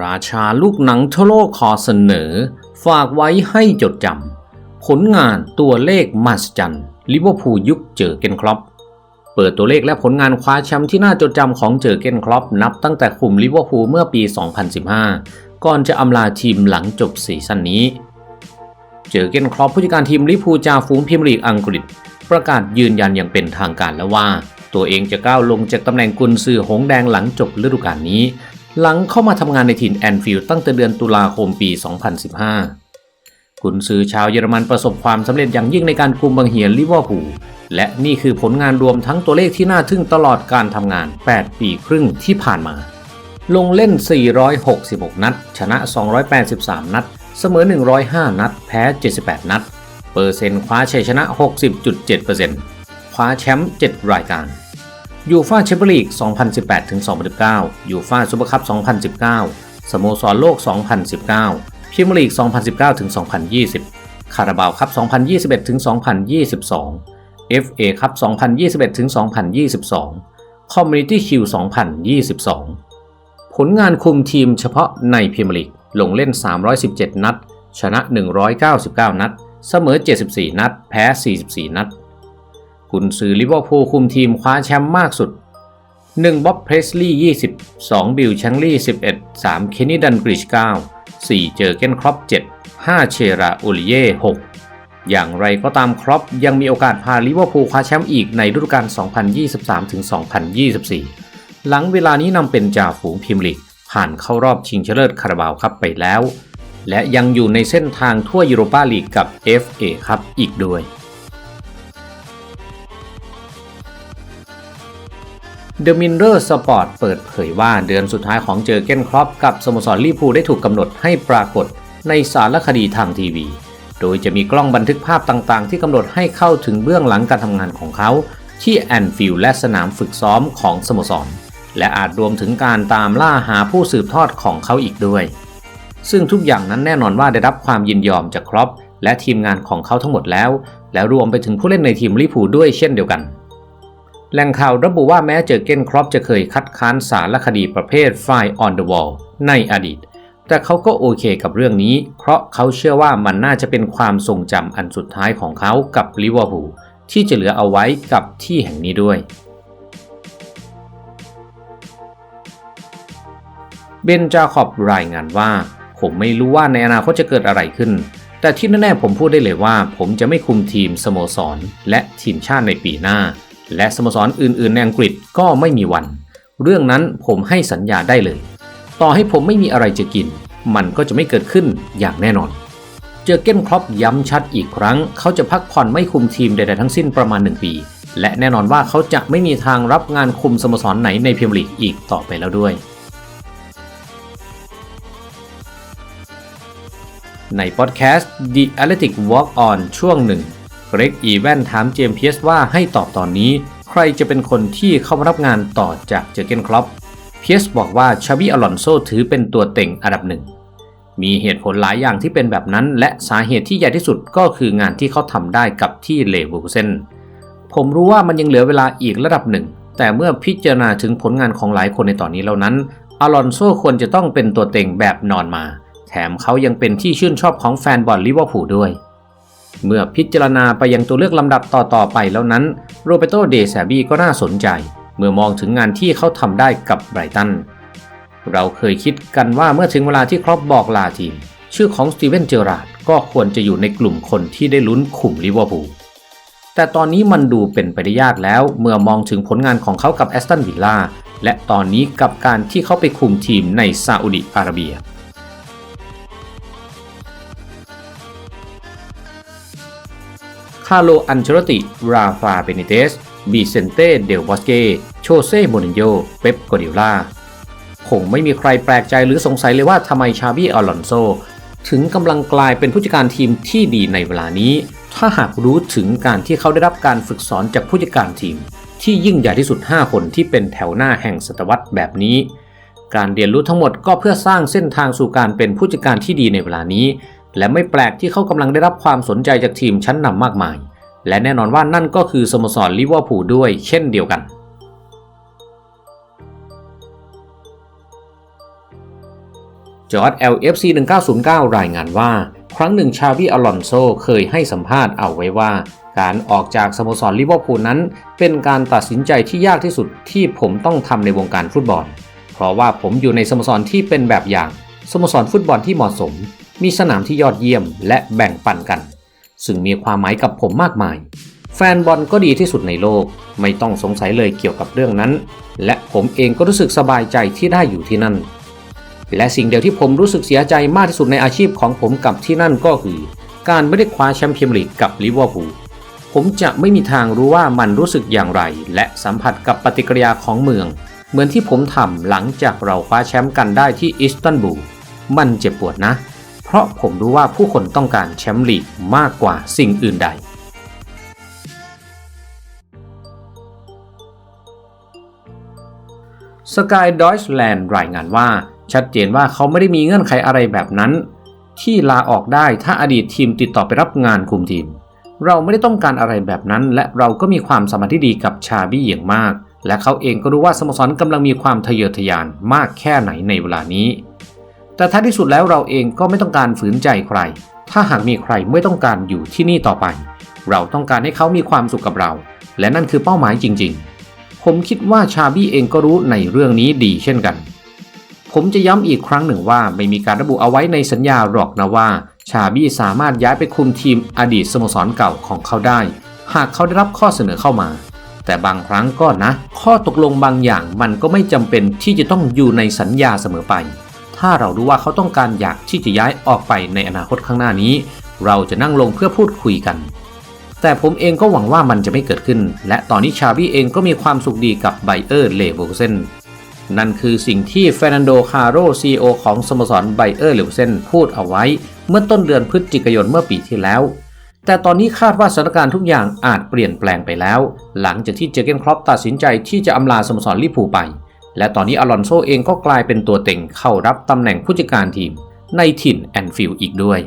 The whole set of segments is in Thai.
ราชาลูกหนังทั่วโลกขอเสนอ ฝากไว้ให้จดจำผลงานตัวเลขมหัศจรรย์ลิเวอร์พูลยุคเจอเกนครอปเปิดตัวเลขและผลงานคว้าแชมป์ที่น่าจดจำของเจอเกนครอปนับตั้งแต่คุมลิเวอร์พูลเมื่อปี 2015 ก่อนจะอำลาทีมหลังจบซีซั่นนี้ เจอเกนครอปผู้จัดการทีมลิเวอร์พูลจ่าฝูงพรีเมียร์ลีกอังกฤษ ประกาศยืนยันอย่างเป็นทางการแล้วว่า ตัวเองจะก้าวลงจากตำแหน่งกุนซือหงแดงหลังจบฤดูกาลนี้ หลังเข้ามาทำงานในทีมแอนฟิลด์ตั้งแต่เดือนตุลาคมปี 2015 กุนซือชาวเยอรมันประสบความสำเร็จอย่างยิ่งในการคุมบังเหียนลิเวอร์พูลและนี่คือผลงานรวมทั้งตัวเลขที่น่าทึ่งตลอดการทำงาน 8 ปีครึ่งที่ผ่านมา ลงเล่น 466 นัด ชนะ 283 นัด เสมอ 105 นัด แพ้ 78 นัด เปอร์เซ็นต์คว้าชัยชนะ 60.7%คว้าแชมป์ 7 รายการ ยูฟาแชมเปี้ยนลีก 2018-2019 ยูฟาซูเปอร์คัพ 2019 สโมสรโลก 2019 พรีเมียร์ลีก 2019-2020 คาราบาวคัพ 2021-2022 FA คัพ 2021-2022 Community Shield 2022 ผลงานคุมทีมเฉพาะในพรีเมียร์ลีก ลงเล่น 317 นัด ชนะ 199 นัด เสมอ 74 นัด แพ้ 44 นัด กุนซือลิเวอร์พูลคุมทีมคว้าแชมป์มากสุด 1. บ๊อบเพรสลีย์20 2. บิลชังลีย์11 3. เคนนี่ดันกริช9 4. เจอเกนครอป7 5. เชราโอลิเย่6 อย่างไรก็ตามครอปยังมีโอกาสพาลิเวอร์พูลคว้าแชมป์อีกในฤดูกาล 2023-2024 หลังเวลานี้นำเป็นจ่าฝูงพรีเมียร์ลีกผ่านเข้ารอบชิงชนะเลิศคาราบาวครับไปแล้ว และยังอยู่ในเส้นทางทั่วยูโรปาลีกกับ FA ครับอีกด้วย The Mirror Sport เปิดเผยว่าเดือนสุดท้ายของเจอเก้นครอปกับสโมสรลิพูได้ถูกกำหนดให้ปรากฏในสารคดีทางทีวี โดยจะมีกล้องบันทึกภาพต่างๆ ที่กำหนดให้เข้าถึงเบื้องหลังการทำงานของเขา ที่แอนฟิลด์และสนามฝึกซ้อมของสโมสร และอาจรวมถึงการตามล่าหาผู้สืบทอดของเขาอีกด้วย ซึ่งทุกอย่างนั้นแน่นอนว่าได้รับความยินยอมจากครอปและทีมงานของเขาทั้งหมดแล้ว และรวมไปถึงผู้เล่นในทีมลิพูด้วยเช่นเดียวกัน แหล่งข่าวระบุว่าแม้เจอเกนครอปจะเคยคัดค้านสารคดีประเภท Fire on the Wall ในอดีต แต่เขาก็โอเคกับเรื่องนี้ เพราะเขาเชื่อว่ามันน่าจะเป็นความทรงจำอันสุดท้ายของเขากับลิเวอร์พูลที่จะเหลือเอาไว้กับที่แห่งนี้ด้วย เบนจาคอบรายงานว่า ผมไม่รู้ว่าในอนาคตจะเกิดอะไรขึ้น แต่ที่แน่ๆผมพูดได้เลยว่า ผมจะไม่คุมทีมสโมสร และทีมชาติในปีหน้า และสโมสรอื่นๆในอังกฤษก็ไม่มีวัน เรื่องนั้นผมให้สัญญาได้เลย ต่อให้ผมไม่มีอะไรจะกิน มันก็จะไม่เกิดขึ้นอย่างแน่นอน เจอเก้นครอปย้ำชัดอีกครั้ง เขาจะพักผ่อนไม่คุมทีมใดๆทั้งสิ้นประมาณ 1 ปี และแน่นอนว่าเขาจะไม่มีทางรับงานคุมสโมสรไหนในพรีเมียร์ลีกอีกต่อไปแล้วด้วยในพอดแคสต์ The Athletic Walk On ช่วงหนึ่ง เกรกอีแวนถามเจมส์เพียสว่าให้ตอบตอนนี้ ใครจะเป็นคนที่เข้ามารับงานต่อจากเจอเกนครอปเพียสบอกว่าชาบิอลอนโซถือเป็นตัวเต็งอันดับหนึ่ง มีเหตุผลหลายอย่างที่เป็นแบบนั้น และสาเหตุที่ใหญ่ที่สุดก็คืองานที่เขาทำได้กับที่เลเวอร์คูเซนผมรู้ว่ามันยังเหลือเวลาอีกระดับหนึ่ง แต่เมื่อพิจารณาถึงผลงานของหลายคนในตอนนี้แล้วนั้นอลอนโซควรจะต้องเป็นตัวเต็งแบบนอนมา แถมเขายังเป็นที่ชื่นชอบของแฟนบอลลิเวอร์พูลด้วย เมื่อพิจารณาไปยังตัวเลือกลำดับต่อๆไปแล้วนั้นโรเบโตเดซาบีก็น่าสนใจ เมื่อมองถึงงานที่เขาทำได้กับไบรตัน เราเคยคิดกันว่าเมื่อถึงเวลาที่ครอปบอกลาทีม ชื่อของสตีเวนเจอราร์ดก็ควรจะอยู่ในกลุ่มคนที่ได้ลุ้นขุมลิเวอร์พูลแต่ตอนนี้มันดูเป็นไปได้ยากแล้ว เมื่อมองถึงผลงานของเขากับแอสตันวิลล่าและตอนนี้กับการที่เขาไปคุมทีมในซาอุดิอาระเบียาโล อันเชโรติ ราฟา เบนิเตสบิเซนเต้ เดลบอสเก โชเซ่โมนินโญเป๊ปกอดิล่า คงไม่มีใครแปลกใจหรือสงสัยเลยว่าทำไมชาบี้อลอนโซ ถึงกำลังกลายเป็นผู้จัดการทีมที่ดีในเวลานี้ ถ้าหากรู้ถึงการที่เขาได้รับการฝึกสอนจากผู้จัดการทีม ที่ยิ่งใหญ่ที่สุด 5 คนที่เป็นแถวหน้าแห่งศตวรรษแบบนี้ การเรียนรู้ทั้งหมดก็เพื่อสร้างเส้นทางสู่การเป็นผู้จัดการที่ดีในเวลานี้ และไม่แปลกที่เขากำลังได้รับความสนใจจากทีมชั้นนำมากมาย และแน่นอนว่านั่นก็คือสโมสรลิเวอร์พูลด้วยเช่นเดียวกันจอร์ด LFC 1909 รายงานว่า ครั้งหนึ่งชาบีอลอนโซเคยให้สัมภาษณ์เอาไว้ว่า การออกจากสโมสรลิเวอร์พูลนั้น เป็นการตัดสินใจที่ยากที่สุดที่ผมต้องทำในวงการฟุตบอล เพราะว่าผมอยู่ในสโมสรที่เป็นแบบอย่าง สโมสรฟุตบอลที่เหมาะสม มีสนามที่ยอดเยี่ยมและแบ่งปันกัน ซึ่งมีความหมายกับผมมากมาย แฟนบอลก็ดีที่สุดในโลก ไม่ต้องสงสัยเลยเกี่ยวกับเรื่องนั้น และผมเองก็รู้สึกสบายใจที่ได้อยู่ที่นั่น และสิ่งเดียวที่ผมรู้สึกเสียใจมากที่สุดในอาชีพของผมกับที่นั่นก็คือ การไม่ได้คว้าแชมป์พรีเมียร์ลีกกับลิเวอร์พูลผมจะไม่มีทางรู้ว่ามันรู้สึกอย่างไร และสัมผัสกับปฏิกิริยาของเมือง เหมือนที่ผมทำหลังจากเราคว้าแชมป์กันได้ที่อิสตันบูล มันเจ็บปวดนะ ราะผมรู้ว่าผู้คนต้องการแชมป์ลีกมากกว่าสิ่งอื่นใดสกายดอยส์แลนด์รายงานว่า ชัดเจนว่าเขาไม่ได้มีเงื่อนไขอะไรแบบนั้น ที่ลาออกได้ถ้าอดีตทีมติดต่อไปรับงานคุมทีม เราไม่ได้ต้องการอะไรแบบนั้น และเราก็มีความสมพันธ์ที่ดีกับชาบี้อย่างมาก และเขาเองก็รู้ว่าสโมสรกำลังมีความทะเยอทะยานมากแค่ไหนในเวลานี้ แต่ท้ายที่สุดแล้วเราเองก็ไม่ต้องการฝืนใจใคร ถ้าหากมีใครไม่ต้องการอยู่ที่นี่ต่อไป เราต้องการให้เขามีความสุขกับเรา และนั่นคือเป้าหมายจริง ๆ ผมคิดว่าชาบี้เองก็รู้ในเรื่องนี้ดีเช่นกัน ผมจะย้ำอีกครั้งหนึ่งว่าไม่มีการระบุเอาไว้ในสัญญาหรอกนะว่า ชาบี้สามารถย้ายไปคุมทีมอดีตสโมสรเก่าของเขาได้ หากเขาได้รับข้อเสนอเข้ามาแต่บางครั้งก็นะ ข้อตกลงบางอย่างมันก็ไม่จำเป็นที่จะต้องอยู่ในสัญญาเสมอไป ถ้าเรารู้ว่าเขาต้องการอยากที่จะย้ายออกไปในอนาคตข้างหน้านี้ เราจะนั่งลงเพื่อพูดคุยกัน แต่ผมเองก็หวังว่ามันจะไม่เกิดขึ้น และตอนนี้ชาบี้เองก็มีความสุขดีกับไบเออร์เลเวลเซนนั่นคือสิ่งที่เฟรนันโด คาโรซีโอของสโมสรไบเออร์เลเวลเซนพูดเอาไว้ เมื่อต้นเดือนพฤศจิกายนเมื่อปีที่แล้วแต่ตอนนี้คาดว่าสถานการณ์ทุกอย่างอาจเปลี่ยนแปลงไปแล้ว หลังจากที่เจอเกนครอปตัดสินใจที่จะอำลาสโมสรลิเวอร์พูไป และตอนนี้อลอนโซเองก็กลายเป็นตัวเต็งเข้ารับตำแหน่งผู้จัดการทีมในถิ่นแอนฟิลด์อีกด้วย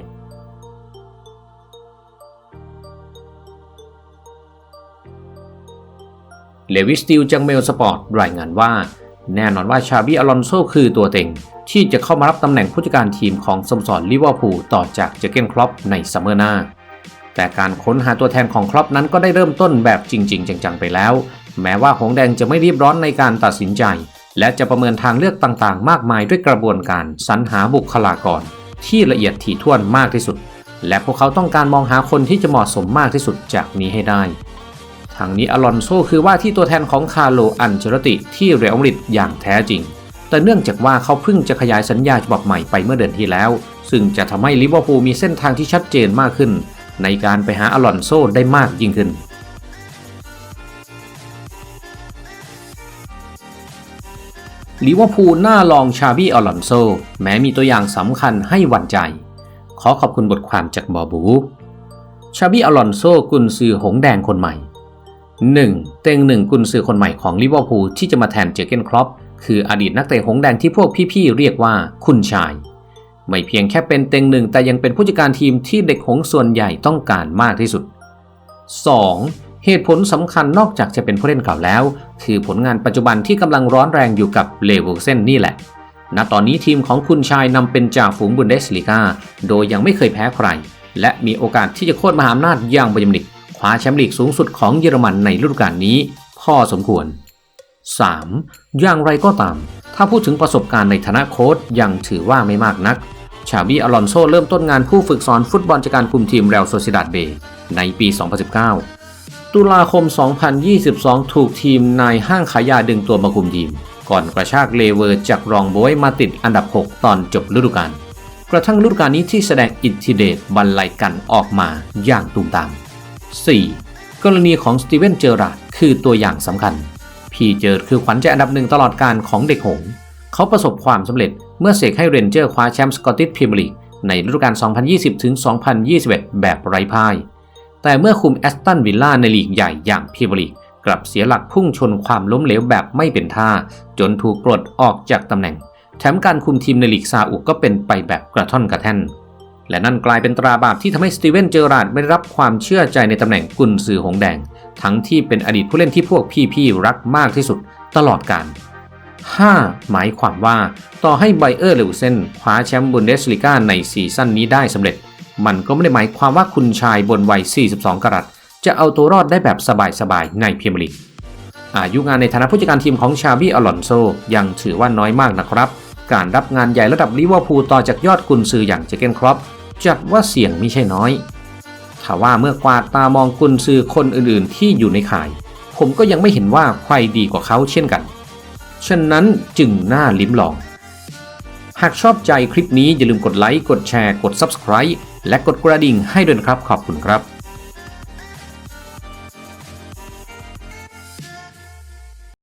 เลวิสติลจังเมลสปอร์ตรายงานว่า แน่นอนว่าชาบีอลอนโซคือตัวเต็ง ที่จะเข้ามารับตำแหน่งผู้จัดการทีมของสโมสรลิเวอร์พูลต่อจากเจเกนครอปในซัมเมอร์หน้า แต่การค้นหาตัวแทนของครอปนั้นก็ได้เริ่มต้นแบบจริง ๆ จังๆ ไปแล้ว แม้ว่าหงแดงจะไม่รีบร้อนในการตัดสินใจ และจะประเมินทางเลือกต่างๆ มากมายด้วยกระบวนการสรรหาบุคลากร ที่ละเอียดถี่ถ้วนมากที่สุด และพวกเขาต้องการมองหาคนที่จะเหมาะสมมากที่สุดจากนี้ให้ได้ทางนี้อลอนโซคือว่าที่ตัวแทนของคาร์โลอันเชลติที่เรอัลมาดริดอย่างแท้จริง แต่เนื่องจากว่าเขาเพิ่งจะขยายสัญญาฉบับใหม่ไปเมื่อเดือนที่แล้ว ซึ่งจะทำให้ลิเวอร์พูลมีเส้นทางที่ชัดเจนมากขึ้น ในการไปหาอลอนโซได้มากยิ่งขึ้น ลิเวอร์พูลน่าลองชาบี้อลอนโซ แม้มีตัวอย่างสำคัญให้หวั่นใจ ขอขอบคุณบทความจากบอบู ชาบี้อลอนโซกุนซือหงแดงคนใหม่ 1. เต็งหนึ่งกุนซือคนใหม่ของลิเวอร์พูลที่จะมาแทนเจอเกนครอปคืออดีตนักเตะหงแดงที่พวกพี่ๆเรียกว่าคุณชาย ไม่เพียงแค่เป็นเต็งหนึ่งแต่ยังเป็นผู้จัดการทีมที่เด็กหงส่วนใหญ่ต้องการมากที่สุด 2. เหตุผลสำคัญนอกจากจะเป็นผู้เล่นเก่าแล้ว คือผลงานปัจจุบันที่กำลังร้อนแรงอยู่กับเลเวลเซนนี่แหละ ณ ตอนนี้ทีมของคุณชายนำเป็นจ่าฝูงบุนเดสลีกาโดยยังไม่เคยแพ้ใคร และมีโอกาสที่จะโค่นมหาอำนาจอย่างบยมนิกคว้าแชมป์ลีกสูงสุดของเยอรมันในฤดูกาลนี้พอสมควร 3. อย่างไรก็ตาม ถ้าพูดถึงประสบการณ์ในฐานะโค้ชยังถือว่าไม่มากนัก ชาบีอลอนโซเริ่มต้นงานผู้ฝึกสอนฟุตบอลจากการคุมทีมเรอัลโซซิดาดเบในปี 2019 ตุลาคม 2022 ถูกทีมนายห้างขายยาดึงตัวมาคุมทีม ก่อนกระชากเลเวอร์จากรองโบยมาติดอันดับ 6 ตอนจบฤดูกาลกระทั่งฤดูกาลนี้ที่แสดงอิทธิเดชบรรลัยกันออกมาอย่างตูมตาม 4. กรณีของสตีเวนเจอราร์ดคือตัวอย่างสำคัญ พี่เจอร์คือขวัญใจอันดับหนึ่งตลอดการของเด็กหง เขาประสบความสำเร็จเมื่อเสกให้เรนเจอร์คว้าแชมป์สกอตติชพรีเมียร์ลีกในฤดูกาล 2020-2021 แบบไร้พ่าย แต่เมื่อคุมแอสตันวิลล่าในลีกใหญ่อย่างพรีเมียร์ลีกกลับเสียหลักพุ่งชนความล้มเหลวแบบไม่เป็นท่า จนถูกปลดออกจากตำแหน่ง แถมการคุมทีมในลีกซาอุก็เป็นไปแบบกระท่อนกระแท่น และนั่นกลายเป็นตราบาปที่ทำให้สตีเวนเจอราร์ดไม่ได้รับความเชื่อใจในตำแหน่งกุนซือหงแดง ทั้งที่เป็นอดีตผู้เล่นที่พวกพี่ๆรักมากที่สุดตลอดการ5หมายความว่าต่อให้ไบเออร์เลวเซนคว้าแชมป์บุนเดสลิก้าในซีซั่นนี้ได้สำเร็จ มันก็ไม่ได้หมายความว่าคุณชายบนวัย 42 กรัตจะเอาตัวรอดได้แบบสบายๆ ในพรีเมียร์ลีกอายุงานในฐานะผู้จัดการทีมของชาบี้อลอนโซยังถือว่าน้อยมากนะครับ การรับงานใหญ่ระดับลิเวอร์พูลต่อจากยอดกุนซืออย่างเจเกนครอปจัดว่าเสี่ยงไม่ใช่น้อยถ้าว่าเมื่อกวาดตามองกุนซือคนอื่นๆ ที่อยู่ในข่าย ผมก็ยังไม่เห็นว่าใครดีกว่าเขาเช่นกัน ฉะนั้นจึงน่าลิ้มลอง หากชอบใจคลิปนี้อย่าลืมกดไลค์ กดแชร์ กด Subscribe และกดกระดิ่งให้ด้วยนะครับขอบคุณครับ